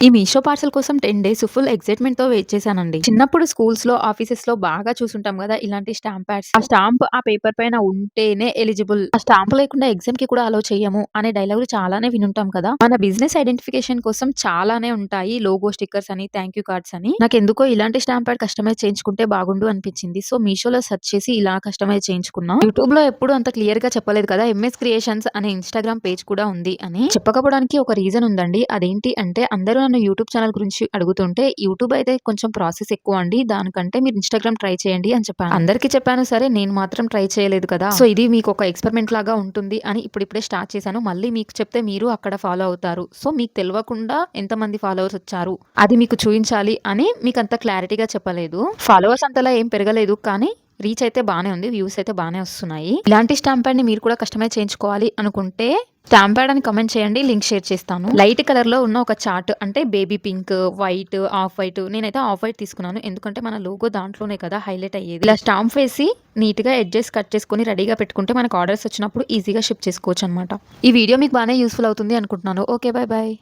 ఈ మీషో పార్సల్ కోసం 10 days full ఎక్సైట్‌మెంట్‌తో wait చేశానండి. చిన్నప్పుడు స్కూల్స్లో ఆఫీసెస్లో బాగా చూసుంటాం కదా ఇలాంటి స్టాంప్ ప్యాడ్స్. ఆ స్టాంప్ ఆ పేపర్ పైన ఉంటేనే ఎలిజిబుల్. ఆ స్టాంప్ లేకుండా ఎగ్జామ్కి కూడా అలో చేయము అనే డైలాగులు చాలానే వినుంటాం కదా! మన బిజినెస్ ఐడెంటిఫికేషన్ కోసం చాలానే ఉంటాయి. లోగో స్టిక్కర్స్ అని, థ్యాంక్ యూ కార్డ్స్ అని. నాకెందుకో ఇలాంటి స్టాంప్ ప్యాడ్ కస్టమైజ్ చేయించుకుంటే బాగుండు అనిపించింది. సో, మీషోలో సెర్చ్ చేసి ఇలా కస్టమైజ్ చేయించుకున్నా. యూట్యూబ్‌లో ఎప్పుడు అంత క్లియర్గా చెప్పలేదు కదా! ఎంఎస్ క్రియేషన్స్ అనే ఇన్‌స్టాగ్రామ్ పేజ్ కూడా ఉంది అని. చెప్పకపోవడానికి ఒక రీజన్ ఉందండి. అదేంటి అంటే అందరూ నన్ను యూట్యూబ్ ఛానెల్ గురించి అడుగుతుంటే యూట్యూబ్ అయితే కొంచెం ప్రాసెస్ ఎక్కువ అండి. దానికంటే మీరు ఇన్‌స్టాగ్రామ్ ట్రై చేయండి అని చెప్పాను. అందరికీ చెప్పాను సరే నేను మాత్రం ట్రై చేయలేదు కదా! సో, ఇది మీకు ఒక ఎక్స్‌పెరిమెంట్ లాగా ఉంటుంది అని ఇప్పుడిప్పుడే స్టార్ట్ చేశాను. మళ్ళీ మీకు చెప్తే మీరు అక్కడ ఫాలో అవుతారు. సో, మీకు తెలవకుండా ఎంతమంది ఫాలోవర్స్ వచ్చారు, అది మీకు చూయించాలి అని మీకంత క్లారిటీగా చెప్పలేదు. ఫాలోవర్స్ అంతలా ఏం పెరగలేదు. కానీ రీచ్ అయితే బాగానే ఉంది. వ్యూస్ అయితే బాగానే వస్తున్నాయి. ఇలాంటి స్టాంప్ ప్యాడ్‌ని మీరు కూడా కస్టమైజ్ చేయించుకోవాలి అనుకుంటే స్టాంప్ ప్యాడ్ అని కమెంట్ చేయండి. లింక్ షేర్ చేస్తాను. లైట్ కలర్‌లో ఉన్న ఒక చార్ట్ అంటే baby pink, white, off white నేనైతే ఆఫ్ వైట్ తీసుకున్నాను. ఎందుకంటే మన లోగో దాంట్లోనే కదా హైలైట్ అయ్యేది. ఇలా స్టాంప్ వేసి నీట్‌గా ఎడ్జెస్ కట్ చేసుకొని రెడీగా పెట్టుకుంటే మనకు ఆర్డర్స్ వచ్చినప్పుడు ఈజీగా షిప్ చేసుకోవచ్చనమాట. ఈ వీడియో మీకు బాగానే యూస్ఫుల్ అవుతుంది అనుకుంటున్నాను. ఓకే. Bye bye